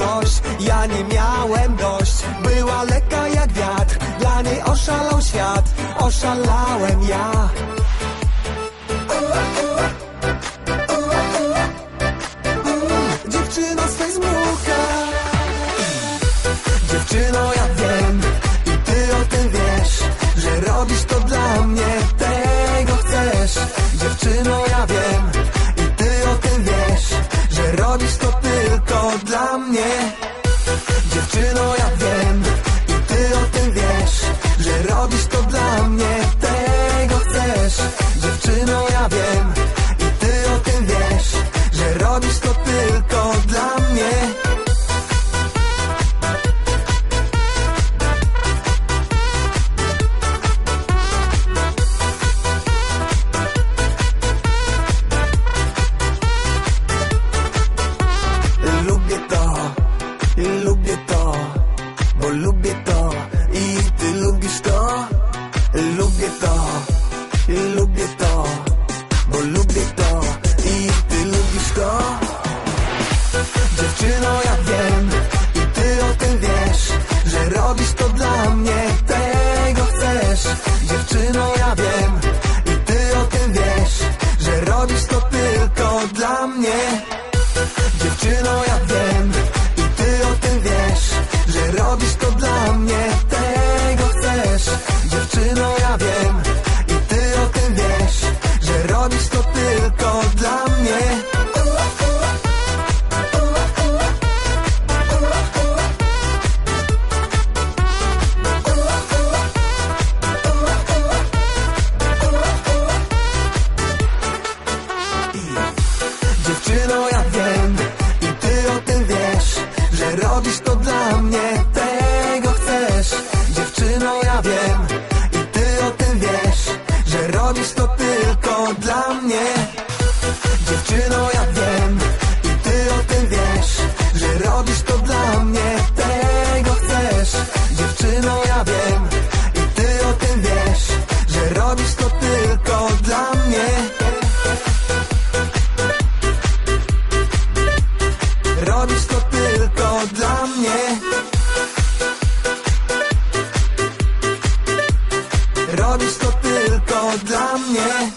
coś, ja nie miałem dość. Była lekka jak wiatr, dla niej oszalał świat. Oszalałem ja Robisz to tylko dla mnie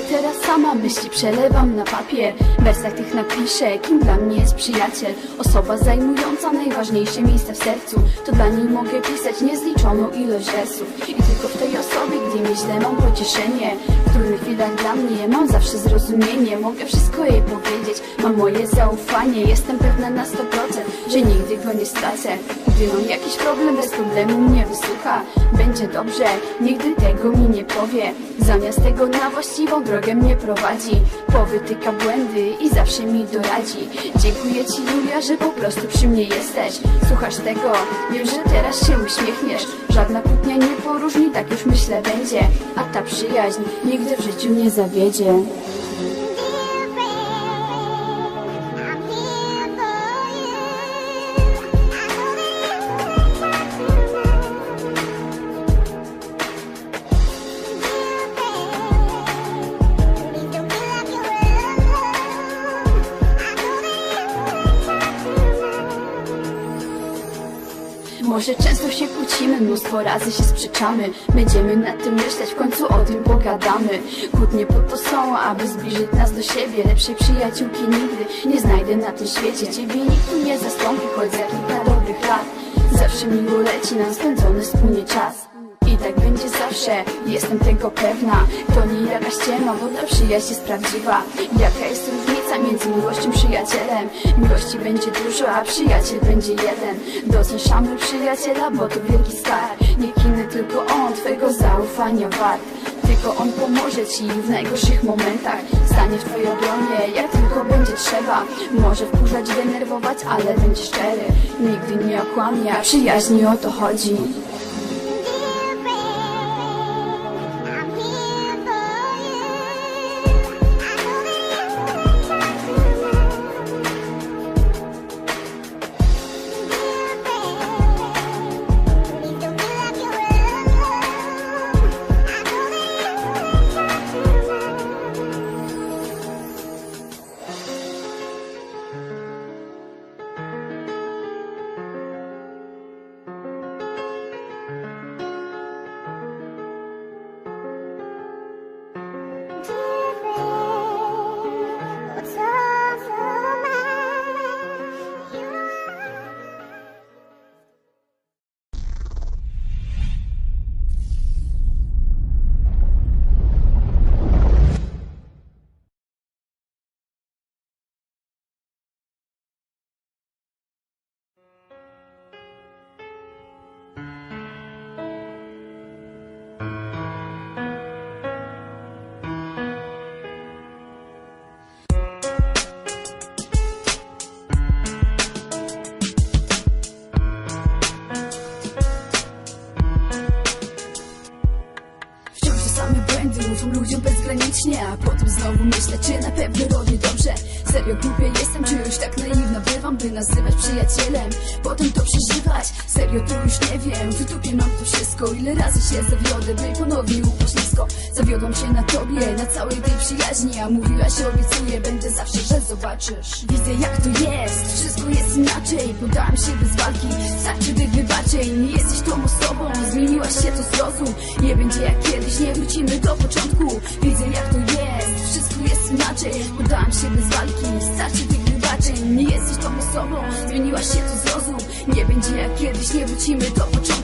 Teraz sama, myśli przelewam na papier. W wersach tych napiszę, kim dla mnie jest przyjaciel. Osoba zajmująca najważniejsze miejsce w sercu. To dla niej mogę pisać niezliczoną ilość wersów. I tylko w tej osobie, gdy myślę mam pocieszenie. W trudnych chwilach dla mnie mam zawsze zrozumienie. Mogę wszystko jej powiedzieć, mam moje zaufanie. Jestem pewna na 100%, że nigdy go nie stracę Gdy mam jakiś problem, bez problemu mnie wysłucha. Będzie dobrze, nigdy tego mi nie powie. Zamiast tego na właściwą drogę mnie prowadzi. Powytyka błędy i zawsze mi doradzi. Dziękuję Ci Julia, że po prostu przy mnie jesteś. Słuchasz tego, wiem, że teraz się uśmiechniesz. Żadna kłótnia nie poróżni, tak już myślę będzie. A ta przyjaźń nigdy w życiu nie zawiedzie Może często się kłócimy, mnóstwo razy się sprzeczamy. Będziemy nad tym myśleć, w końcu o tym pogadamy. Kłótnie po to są, aby zbliżyć nas do siebie. Lepszej przyjaciółki nigdy nie znajdę na tym świecie. Ciebie nikt nie zastąpi, choć za kilka dobrych lat. Zawsze miło leci nam spędzony wspólnie czas. I tak będzie zawsze, jestem tego pewna. To nie jakaś ciemna, bo ta przyjaźń jest prawdziwa. Jaka jestem różnica między miłością przyjacielem. Miłości będzie dużo, a przyjaciel będzie jeden. Doceń szanuj przyjaciela, bo to wielki skarb Niech inny tylko on, twego zaufania wart. Tylko on pomoże ci w najgorszych momentach. Stanie w twojej obronie, jak tylko będzie trzeba. Może wkurzać, denerwować, ale będzie szczery. Nigdy nie okłamie, a przyjaźni o to chodzi znowu myślę, czy na pewno robię dobrze. Serio głupia jestem, czy już tak naiwna bywam By nazywać przyjacielem, potem to przeżywać? Serio to już nie wiem, w dupie mam to wszystko. Ile razy się zawiodę, by ponownie upaść nisko? Zawiodłam się na tobie, na całej tej przyjaźni A mówiłaś, obiecuję, będę zawsze, że zobaczysz. Widzę jak to jest, wszystko jest inaczej. Podałam się bez walki, starczy tych wybaczeń Nie jesteś tą osobą, zmieniłaś się, to zrozum. Nie będzie jak kiedyś, nie wrócimy do początku. Widzę jak to jest, jest inaczej. Podałam się bez walki, starczy tych wybaczeń. Nie jesteś tą osobą, zmieniłaś się, to zrozum. Nie będzie jak kiedyś, nie wrócimy do początku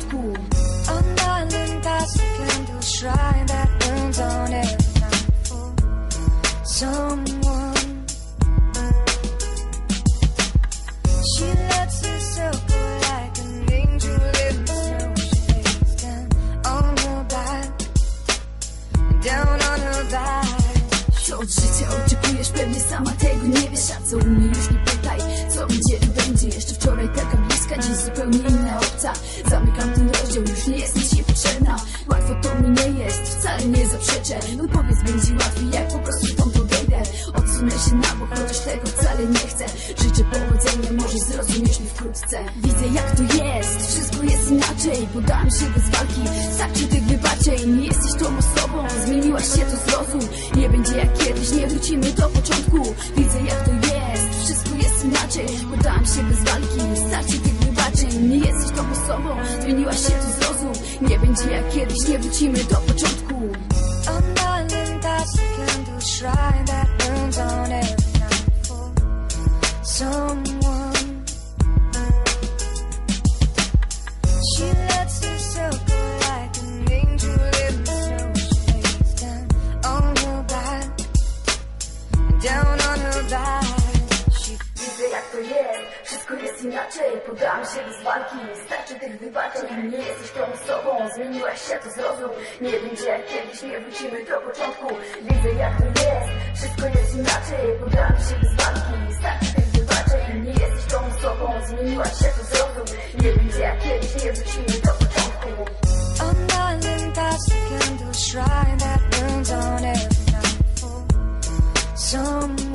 Od życia oczekujesz, pewnie sama tego nie wiesz. A co u mnie już nie pytaj, co będzie to będzie. Jeszcze wczoraj taka bliska, dziś zupełnie inna obca. Zamykam ten rozdział, już nie jesteś niepotrzebna Łatwo to mi nie jest, wcale nie zaprzeczę. No powiedz, będzie łatwiej, jak na bok, chociaż tego wcale nie chcę. Życzę powodzenia, może zrozumiesz mnie wkrótce. Widzę jak to jest, wszystko jest inaczej. Podałam się bez walki, starczy tych wybaczeń Nie jesteś tą osobą, zmieniłaś się, to zrozum. Nie będzie jak kiedyś, nie wrócimy do początku. Widzę jak to jest, wszystko jest inaczej. Podałam się bez walki, starczy tych wybaczeń Nie jesteś tą osobą, zmieniłaś się, to zrozum. Nie będzie jak kiedyś, nie wrócimy do początku zmieniłaś się, to zrozum. Nie wiem, że kiedyś nie wrócimy do początku. Widzę jak to jest, wszystko jest inaczej. Podam się bez walki, starczy tych wybaczeń. Nie jesteś tą osobą, zmieniłaś się, to zrozum. Nie wiem, że kiedyś nie wrócimy do początku. Undying that's the candle shrine that burns on every nightfall. Some